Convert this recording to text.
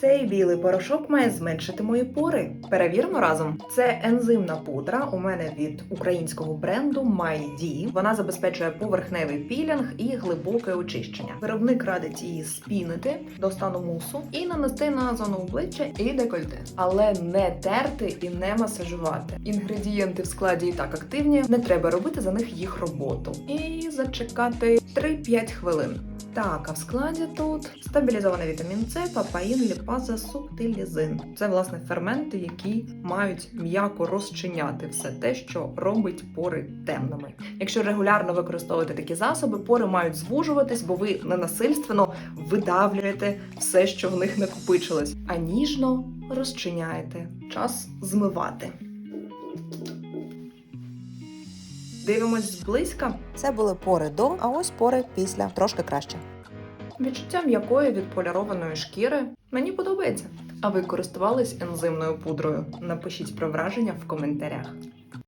Цей білий порошок має зменшити мої пори. Перевіримо разом. Це ензимна пудра. У мене від українського бренду MyD. Вона забезпечує поверхневий пілінг і глибоке очищення. Виробник радить її спінити до стану мусу і нанести на зону обличчя і декольте, але не терти і не масажувати. Інгредієнти в складі і так активні. Не треба робити за них їх роботу. І зачекати 3-5 хвилин. Так, а в складі тут стабілізований вітамін С, папаїн, ліпаза, субтилізин. Це власне ферменти, які мають м'яко розчиняти все те, що робить пори темними. Якщо регулярно використовувати такі засоби, пори мають звужуватись, бо ви ненасильственно видавлюєте все, що в них накопичилось, а ніжно розчиняєте. Час змивати. Дивимось зблизька. Це були пори до, а ось пори після трошки краще. Відчуття м'якої відполірованої шкіри мені подобається. А ви користувались ензимною пудрою? Напишіть про враження в коментарях.